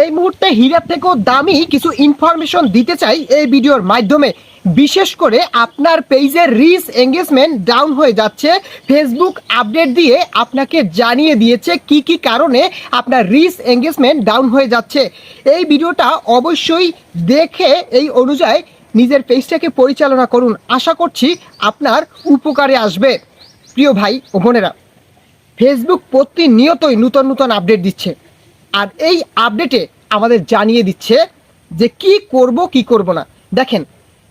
এই মুহূর্তে হীরার থেকেও দামি কিছু ইনফরমেশন দিতে চাই এই ভিডিওর মাধ্যমে। বিশেষ করে আপনার পেজের রিচ এঙ্গেজমেন্ট ডাউন হয়ে যাচ্ছে। ফেসবুক আপডেট দিয়ে আপনাকে জানিয়ে দিয়েছে কি কি কারণে আপনার রিচ এঙ্গেজমেন্ট ডাউন হয়ে যাচ্ছে। এই ভিডিওটা অবশ্যই দেখে এই অনুযায়ী নিজের পেজটাকে পরিচালনা করুন। আশা করছি আপনার উপকারে আসবে। প্রিয় ভাই ও বোনেরা ফেসবুক প্রতিনিয়তই নূতন নূতন আপডেট দিচ্ছে। আর এই আপডেটে আমাদের জানিয়ে দিচ্ছে যে কি করব কি করব না। দেখেন,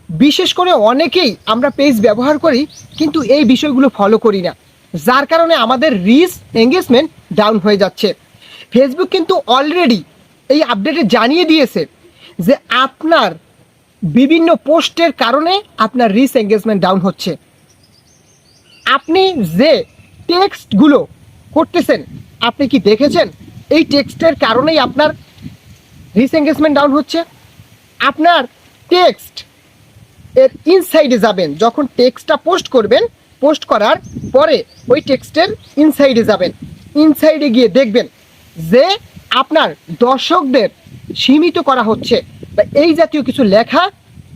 বিশেষ করে অনেকেই আমরা পেজ ব্যবহার করি, কিন্তু এই বিষয়গুলো ফলো করি না। যার কারণে আমাদের রিচ এঙ্গেজমেন্ট ডাউন হয়ে যাচ্ছে। ফেসবুক কিন্তু অলরেডি এই আপডেটে জানিয়ে দিয়েছে যে আপনার বিভিন্ন পোস্টের কারণে আপনার রিচ এঙ্গেজমেন্ট ডাউন হচ্ছে। আপনি যে টেক্সটগুলো করতেছেন, আপনি কি দেখেছেন? এই টেক্সটের কারণেই আপনার রিচ এঙ্গেজমেন্ট ডাউন হচ্ছে। আপনার টেক্সট এর ইনসাইডে যাবেন। যখন টেক্সটটা পোস্ট করবেন পোস্ট করার পরে ওই টেক্সটের ইনসাইডে যাবেন। ইনসাইডে গিয়ে দেখবেন যে আপনার দর্শকদের সীমিত করা হচ্ছে বা এই জাতীয় কিছু লেখা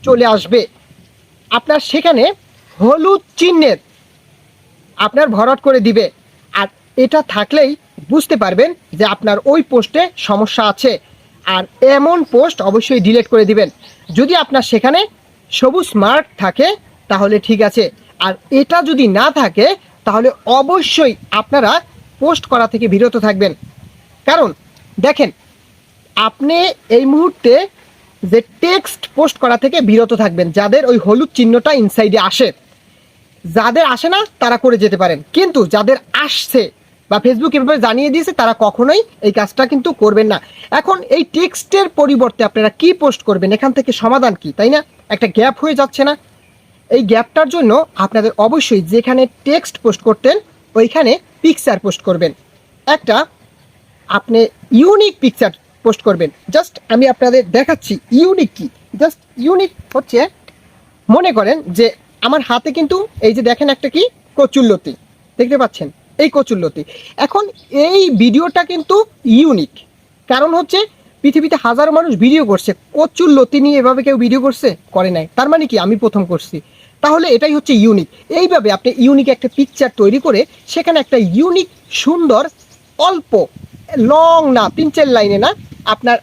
চলে আসবে। আপনার সেখানে হলুদ চিহ্নের আপনার ভরাট করে দিবে। আর এটা থাকলেই বুঝতে পারবেন যে আপনার ওই পোস্টে সমস্যা আছে। আর এমন পোস্ট অবশ্যই ডিলিট করে দিবেন। যদি আপনার সেখানে সবুজ মার্ক থাকে, তাহলে ঠিক আছে। আর এটা যদি না থাকে, তাহলে অবশ্যই আপনারা পোস্ট করা থেকে বিরত থাকবেন। কারণ, দেখেন, আপনি এই মুহূর্তে যে টেক্সট পোস্ট করা থেকে বিরত থাকবেন, যাদের ওই হলুদ চিহ্নটা ইনসাইডে আসে, যাদের আসে না, তারা করে যেতে পারেন। কিন্তু যাদের আসছে বা ফেসবুক এভাবে জানিয়ে দিয়েছে, তারা কখনোই এই কাজটা কিন্তু করবেন না। এখন এই টেক্সটের পরিবর্তে আপনারা কি পোস্ট করবেন, এখান থেকে সমাধান কি, তাই না? একটা গ্যাপ হয়ে যাচ্ছে না। এই গ্যাপটার জন্য আপনাদের অবশ্যই যেখানে টেক্সট পোস্ট করতেন, ওইখানে পিকচার পোস্ট করবেন। একটা, আপনি ইউনিক পিকচার পোস্ট করবেন। জাস্ট আমি আপনাদের দেখাচ্ছি ইউনিক কি। জাস্ট ইউনিক হচ্ছে, মনে করেন যে আমার হাতে কিন্তু এই যে দেখেন একটা কি কচুল্লতি দেখতে পাচ্ছেন? এই কচুল্লতি এখন এই ভিডিওটা কিন্তু ইউনিক কারণ হচ্ছে, পৃথিবীতে হাজারো মানুষ ভিডিও করছে। কচুল্লতি নিয়ে এভাবে কেউ ভিডিও করছে? করে নাই। তার মানে কি? আমি প্রথম করছি। তাহলে এটাই হচ্ছে ইউনিক এইভাবে আপনি ইউনিক একটা পিকচার তৈরি করে, সেখানে একটা ইউনিক সুন্দর, অল্প লং না, তিন চার লাইনে না, আপনার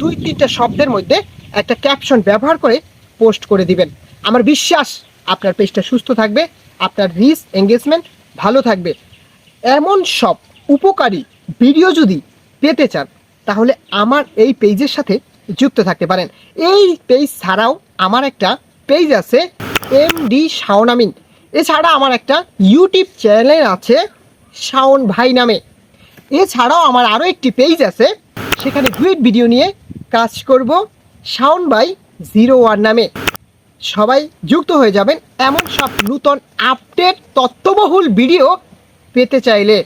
দুই, তিনটা শব্দের মধ্যে একটা ক্যাপশন ব্যবহার করে পোস্ট করে দিবেন। আমার বিশ্বাস আপনার পেজটা সুস্থ থাকবে, আপনার রিচ এঙ্গেজমেন্ট ভালো থাকবে। এমন সব উপকারী ভিডিও যদি পেতে চান, তাহলে আমার এই পেজের সাথে যুক্ত থাকতে পারেন। এই পেজ ছাড়াও আমার একটা পেজ আছে এম ডি শাওনামিন এছাড়া আমার একটা ইউটিউব চ্যানেল আছে শাওন ভাই নামে। এছাড়াও আমার আরও একটি পেজ আছে, সেখানে ডুয়েট ভিডিও নিয়ে কাজ করব শাওন ভাই জিরো ওয়ান নামে। সবাই যুক্ত হয়ে যাবেন, এমন সব নূতন আপডেট তথ্যবহুল ভিডিও পেতে চাইলে